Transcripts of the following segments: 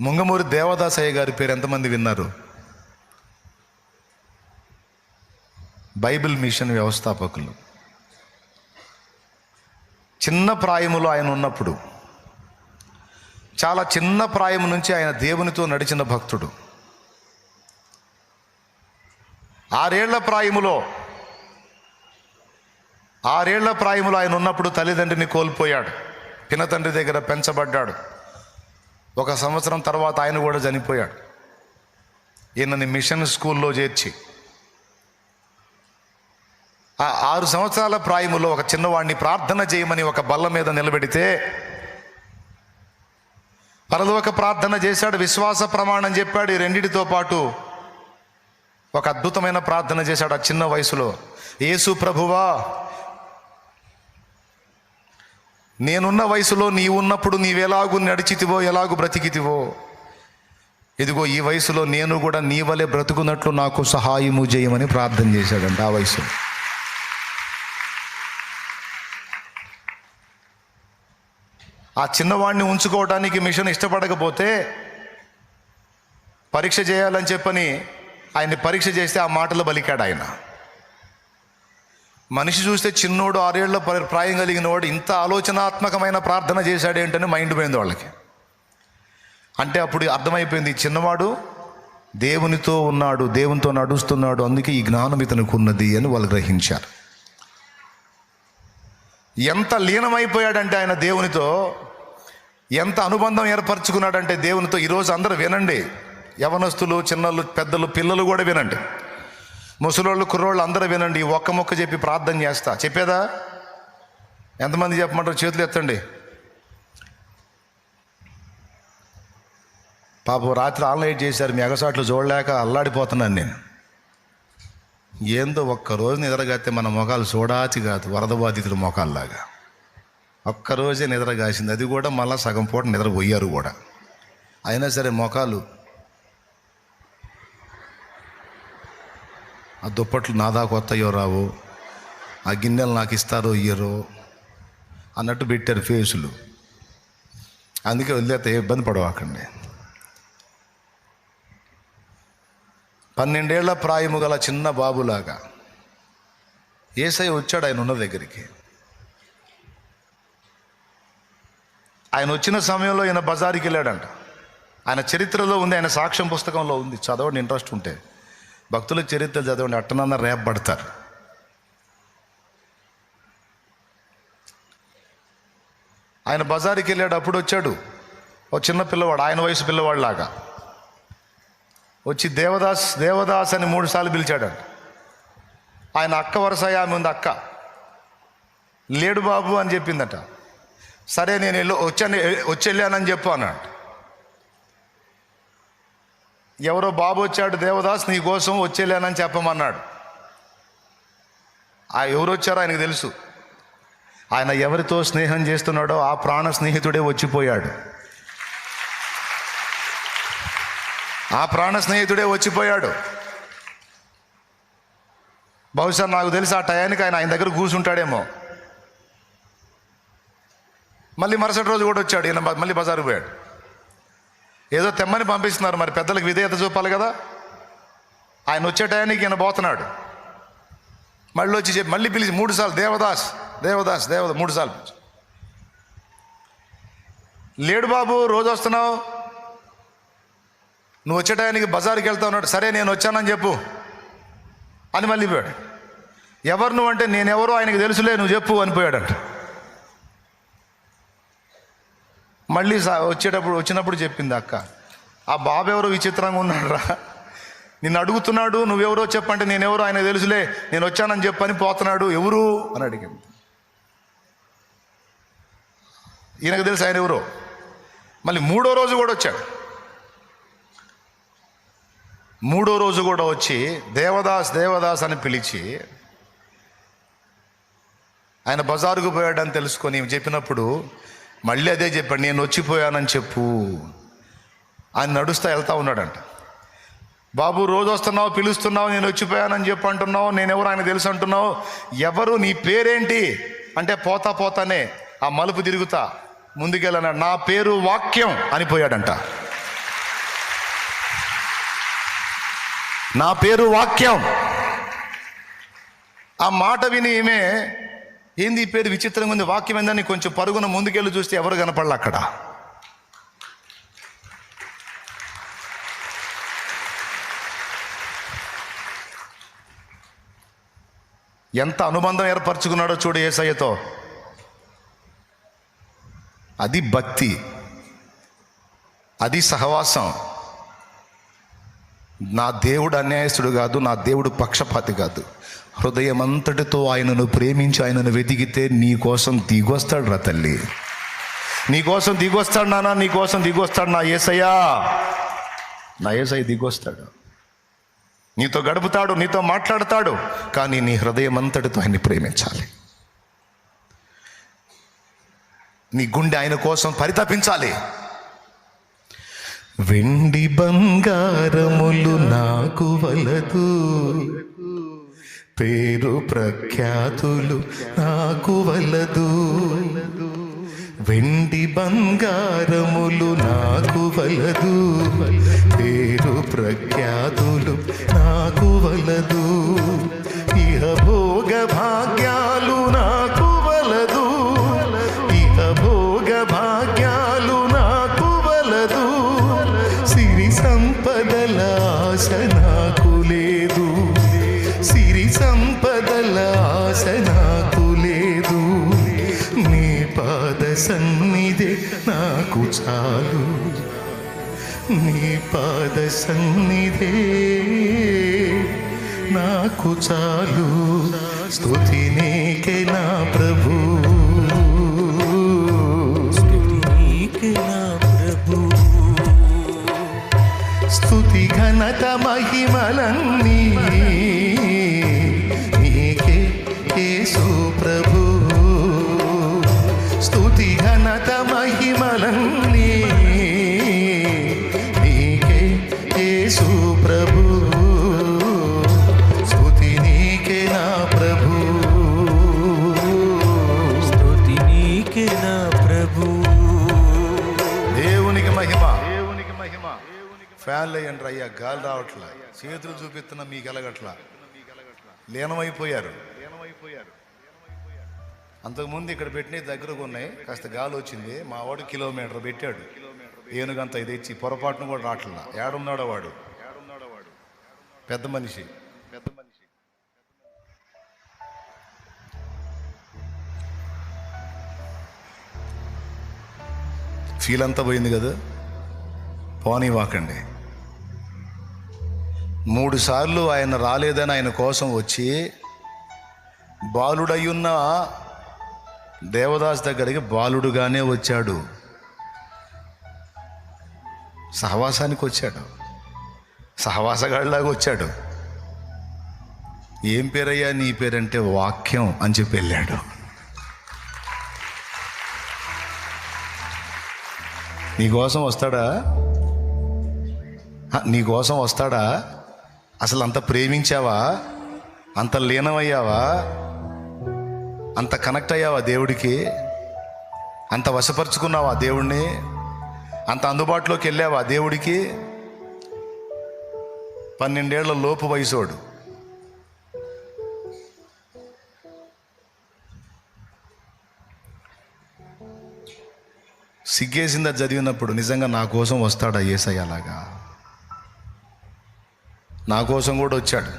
ముంగమూరి దేవదాసయ్య గారి పేరు ఎంతమంది విన్నారు? బైబిల్ మిషన్ వ్యవస్థాపకులు. చిన్న ప్రాయములో ఆయన ఉన్నప్పుడు చాలా చిన్న ప్రాయం నుంచి ఆయన దేవునితో నడిచిన భక్తుడు. ఆరేళ్ళ ప్రాయములో ఆరేళ్ళ ప్రాయములో ఆయన ఉన్నప్పుడు తల్లిదండ్రిని కోల్పోయాడు. పినతండ్రి దగ్గర పెంచబడ్డాడు. ఒక సంవత్సరం తర్వాత ఆయన కూడా చనిపోయాడు. ఈయనని మిషన్ స్కూల్లో చేర్చి. ఆ ఆరు సంవత్సరాల ప్రాయములో ఒక చిన్నవాడిని ప్రార్థన చేయమని ఒక బల్ల మీద నిలబెడితే పరలోక ప్రార్థన చేశాడు విశ్వాస ప్రమాణం చెప్పాడు ఈ రెండిటితో పాటు ఒక అద్భుతమైన ప్రార్థన చేశాడు ఆ చిన్న వయసులో. యేసు ప్రభువా నేనున్న వయసులో నీవు ఉన్నప్పుడు నీవెలాగు నడిచితివో ఎలాగు బ్రతికితివో? ఇదిగో ఈ వయసులో నేను కూడా నీ వలె బ్రతుకున్నట్లు నాకు సహాయము చేయమని ప్రార్థన చేశాడంట ఆ వయసులో. ఆ చిన్నవాడిని ఉంచుకోవడానికి మిషన్ ఇష్టపడకపోతే పరీక్ష చేయాలని చెప్పని ఆయన్ని పరీక్ష చేస్తే ఆ మాటలు బలికాడు ఆయన మనిషి చూస్తే చిన్నోడు ఆరేళ్ళ ప్రాయం కలిగిన వాడు ఇంత ఆలోచనాత్మకమైన ప్రార్థన చేశాడేంటని మైండ్ పోయింది వాళ్ళకి. అంటే అప్పుడు అర్థమైపోయింది చిన్నవాడు దేవునితో ఉన్నాడు దేవునితో నడుస్తున్నాడు అందుకే ఈ జ్ఞానం ఇతనికి ఉన్నది అని వాళ్ళు గ్రహించారు. ఎంత లీనమైపోయాడంటే ఆయన దేవునితో ఎంత అనుబంధం ఏర్పరచుకున్నాడంటే దేవునితో ఈరోజు అందరూ వినండి. యవనస్తులు చిన్నలు పెద్దలు పిల్లలు కూడా వినండి. ముసలోళ్ళు కుర్రోళ్ళు అందరూ వినండి ఒక్క మొక్క చెప్పి ప్రార్థన చేస్తా. చెప్పేదా? ఎంతమంది చెప్పమంటారు? చేతులు ఎత్తండి. పాపం రాత్రి ఆన్లైన్ చేశారు మీ ఎగసాట్లు చూడలేక అల్లాడిపోతున్నాను నేను. ఏందో ఒక్కరోజు నిద్రగాస్తే మన మొఖాలు చూడాచి కాదు వరద బాధితుల మొఖాల్లాగా. ఒక్కరోజే నిద్ర కాసింది అది కూడా మళ్ళీ సగం పూట నిద్ర పోయారు కూడా. అయినా సరే మొఖాలు ఆ దుప్పట్లు నా దాకా వస్తాయో రావు? ఆ గిన్నెలు నాకు ఇస్తారో ఇయ్యరో? అన్నట్టు పెట్టారు ఫేసులు. అందుకే వదిలేస్తే ఇబ్బంది పడవాకండి. పన్నెండేళ్ళ ప్రాయము గల చిన్న బాబులాగా ఏసై వచ్చాడు ఆయన ఉన్న దగ్గరికి. ఆయన వచ్చిన సమయంలో ఈయన బజారుకి వెళ్ళాడంట ఆయన చరిత్రలో ఉంది ఆయన సాక్ష్యం పుస్తకంలో ఉంది. చదవండి ఇంట్రెస్ట్ ఉంటే. భక్తుల చరిత్ర చదవండి. అట్టనన్న రేపబడతారు ఆయన బజారుకి వెళ్ళాడు అప్పుడు వచ్చాడు. ఓ చిన్న పిల్లవాడు ఆయన వయసు పిల్లవాడిలాగా. వచ్చి దేవదాస్ దేవదాస్ అని మూడుసార్లు పిలిచాడు పిలిచాడంట. ఆయన అక్క వరుస ఆమె ఉంది అక్క. లేడు బాబు అని చెప్పిందట. సరే నేను వెళ్ళి వచ్చాను వచ్చి వెళ్ళానని చెప్పు అన్నాడు. ఎవరో బాబు వచ్చాడు దేవదాస్ నీ కోసం వచ్చేలేనని చెప్పమన్నాడు. ఆ ఎవరు వచ్చారో ఆయనకు తెలుసు. ఆయన ఎవరితో స్నేహం చేస్తున్నాడో ఆ ప్రాణ స్నేహితుడే వచ్చిపోయాడు. ఆ ప్రాణ స్నేహితుడే వచ్చిపోయాడు. బహుశా నాకు తెలిసి ఆ టయానికి ఆయన ఆయన దగ్గర కూర్చుంటాడేమో. మళ్ళీ మరుసటి రోజు కూడా వచ్చాడు ఈయన మళ్ళీ బజారు పోయాడు. ఏదో తెమ్మని పంపిస్తున్నారు మరి పెద్దలకు విధేయత చూపాలి కదా. ఆయన వచ్చే టయానికి ఈయన పోతున్నాడు. మళ్ళీ వచ్చి చెప్పి మళ్ళీ పిలిచి మూడుసార్లు దేవదాస్ దేవదాస్ దేవద మూడుసార్లు పిలిచి. లేడు బాబు రోజు వస్తున్నావు? నువ్వు వచ్చే టయానికి బజార్కి వెళ్తా ఉన్నాడు. సరే నేను వచ్చానని చెప్పు. అని మళ్ళీ పోయాడు. ఎవరు నువ్వు అంటే నేనెవరో ఆయనకు తెలుసులే నువ్వు చెప్పు అని పోయాడంట. మళ్ళీ వచ్చేటప్పుడు వచ్చినప్పుడు చెప్పింది అక్క. ఆ బాబు ఎవరో విచిత్రంగా ఉన్నాడు రా నిన్ను అడుగుతున్నాడు నువ్వెవరో చెప్పంటే నేనెవరో ఆయన తెలుసులే నేను వచ్చానని చెప్పని పోతున్నాడు ఎవరు? అని అడిగింది. ఈయనకు తెలుసు ఆయన ఎవరో. మళ్ళీ మూడో రోజు కూడా వచ్చాడు. మూడో రోజు కూడా వచ్చి దేవదాస్ దేవదాస్ అని పిలిచి ఆయన బజారుకు పోయాడని తెలుసుకొని చెప్పినప్పుడు మళ్ళీ అదే చెప్పాడు నేను వచ్చిపోయానని చెప్పు. ఆయన నడుస్తా వెళ్తా ఉన్నాడంట. బాబు రోజు వస్తున్నావు పిలుస్తున్నావు నేను వచ్చిపోయానని చెప్పు అంటున్నావు నేను ఎవరు ఆయన తెలుసు అంటున్నావు ఎవరు నీ పేరేంటి? అంటే పోతా పోతానే ఆ మలుపు తిరుగుతా ముందుకెళ్ళన నా పేరు వాక్యం అనిపోయాడంట నా పేరు వాక్యం. ఆ మాట విని ఈమె ఏంది ఈ పేరు విచిత్రంగా ఉంది. వాక్యం ఏందని కొంచెం పరుగున ముందుకెళ్ళి చూస్తే ఎవరు కనపడాలి అక్కడ? ఎంత అనుబంధం ఏర్పరచుకున్నాడో చూడు ఏసయ్యతో. అది భక్తి. అది సహవాసం. నా దేవుడు అన్యాయస్తుడు కాదు నా దేవుడు పక్షపాతి కాదు. హృదయం అంతటితో ఆయనను ప్రేమించి ఆయనను వెతికితే నీ కోసం దిగొస్తాడు రా తల్లి. నీ కోసం దిగొస్తాడు నానా నీ కోసం దిగొస్తాడు నా ఏసయ్యా. నా ఏసయ్య దిగొస్తాడు. నీతో గడుపుతాడు నీతో మాట్లాడతాడు కానీ నీ హృదయం అంతటితో ఆయన్ని ప్రేమించాలి. నీ గుండె ఆయన కోసం పరితపించాలి. వెండి బంగారములు నాకు వలదు. పేరు ప్రఖ్యాతులు నాకు వలదు. వెండి బంగారములు నాకు వలదు. పేరు ప్రఖ్యాతులు నాకు వలదు. ఇహ భోగ భాగ్యాలు నాకు చాలు నీ పాద సన్నిధే నాకు చాలు. స్తుతి నీకే నా ప్రభు. నీకే నా ప్రభు. స్తుతి ఘనత మహిమలన్నీ నీకే యేసు ప్రభు. స్తుతి ఘనత గాలి అయ్యండి అయ్యా గాలి రావట్లా. చేతులు చూపిస్తున్న మీకు ఎలగట్లా. లీనమైపోయారు. అంతకుముందు ఇక్కడ పెట్టిన దగ్గరకు ఉన్నాయి కాస్త గాలి వచ్చింది. మా వాడు కిలోమీటర్ పెట్టాడు. ఏనుగంత ఇది ఇచ్చి పొరపాటును కూడా రావట్లా ఏడున్నాడో వాడు. పెద్ద మనిషి. పెద్ద మనిషి ఫీల్ అంతా పోయింది కదా? పోనీ వాకండి మూడుసార్లు ఆయన రాలేదని ఆయన కోసం వచ్చి బాలుడయ్యున్న దేవదాస్ దగ్గరికి బాలుడుగానే వచ్చాడు. సహవాసానికి వచ్చాడు. సహవాసగాడిలాగా వచ్చాడు. ఏం పేరయ్యా నీ పేరంటే వాక్యం అని చెప్పి వెళ్ళాడు. నీకోసం వస్తాడా? నీకోసం వస్తాడా? అసలు అంత ప్రేమించావా? అంత లీనమయ్యావా? అంత కనెక్ట్ అయ్యావా దేవుడికి? అంత వశపరుచుకున్నావా దేవుణ్ణి? అంత అందుబాటులోకి వెళ్ళావా దేవుడికి? పన్నెండేళ్ళ లోపు వయసోడు. సిగ్గేసిందా చదివినప్పుడు నిజంగా నా కోసం వస్తాడా ఏసయ్య అలాగా నా కోసం కూడా వచ్చాడు.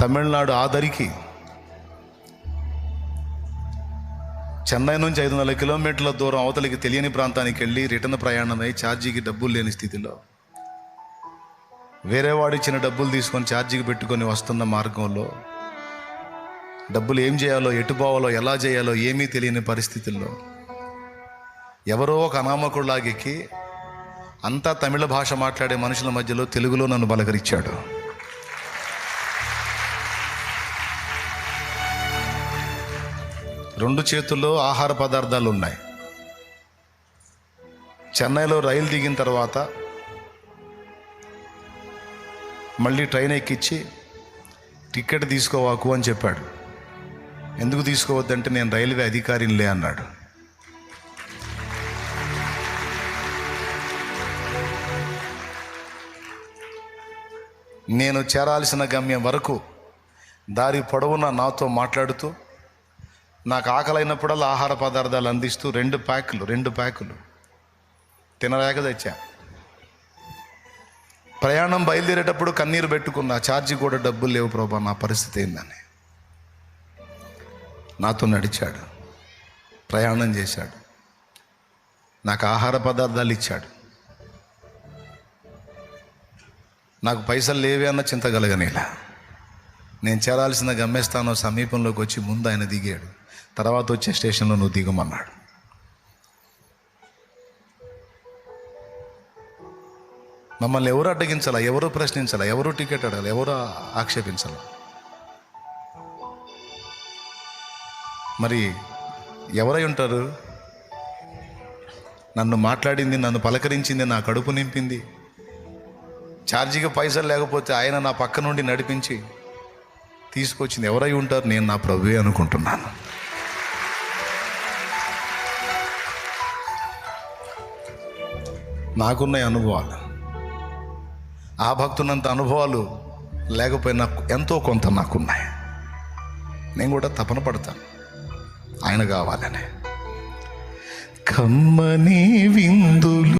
తమిళనాడు ఆదరికి చెన్నై నుంచి ఐదు వందల కిలోమీటర్ల దూరం అవతలికి తెలియని ప్రాంతానికి వెళ్ళి రిటర్న్ ప్రయాణమై ఛార్జీకి డబ్బులు లేని స్థితిలో వేరే వాడు ఇచ్చిన డబ్బులు తీసుకొని ఛార్జీకి పెట్టుకొని వస్తున్న మార్గంలో డబ్బులు ఏం చేయాలో ఎటు పోవాలో ఎలా చేయాలో ఏమీ తెలియని పరిస్థితుల్లో ఎవరో ఒక అనామకుడిలాగెక్కి అంతా తమిళ భాష మాట్లాడే మనుషుల మధ్యలో తెలుగులో నన్ను బలకరించాడు రెండు చేతుల్లో ఆహార పదార్థాలు ఉన్నాయి చెన్నైలో రైలు దిగిన తర్వాత మళ్ళీ ట్రైన్ ఎక్కించి టికెట్ తీసుకోవాకు అని చెప్పాడు. ఎందుకు తీసుకోవద్దంటే నేను రైల్వే అధికారినిలే అన్నాడు. నేను చేరాల్సిన గమ్యం వరకు దారి పొడవునా నాతో మాట్లాడుతూ నాకు ఆకలైనప్పుడల్లా ఆహార పదార్థాలు అందిస్తూ రెండు ప్యాకులు రెండు ప్యాకులు తినలేక తెచ్చా. ప్రయాణం బయలుదేరేటప్పుడు కన్నీరు పెట్టుకున్న ఛార్జీ కూడా డబ్బులు లేవు ప్రభా నా పరిస్థితి ఏందని. నాతో నడిచాడు ప్రయాణం చేశాడు నాకు ఆహార పదార్థాలు ఇచ్చాడు. నాకు పైసలు లేవే అన్న చింత కలగనేలా నేను చేరాల్సిన గమ్యస్థానం సమీపంలోకి వచ్చి ముందు ఆయన దిగాడు. తర్వాత వచ్చే స్టేషన్లో నువ్వు దిగమన్నాడు. మమ్మల్ని ఎవరు అడ్డగించాలా? ఎవరు ప్రశ్నించాలా? ఎవరు టికెట్ అడగాలి? ఎవరు ఆక్షేపించాలా? మరి ఎవరై ఉంటారు? నన్ను మాట్లాడింది నన్ను పలకరించింది నా కడుపు నింపింది ఛార్జీకి పైసలు లేకపోతే ఆయన నా పక్క నుండి నడిపించి తీసుకొచ్చింది ఎవరై ఉంటారు నేను నా ప్రభువే అనుకుంటున్నాను. నాకున్న అనుభవాలు. ఆ భక్తున్నంత అనుభవాలు లేకపోయినా ఎంతో కొంత నాకున్నాయి. నేను కూడా తపన పడతాను. ఆయన కావాలని. కమ్మని విందులు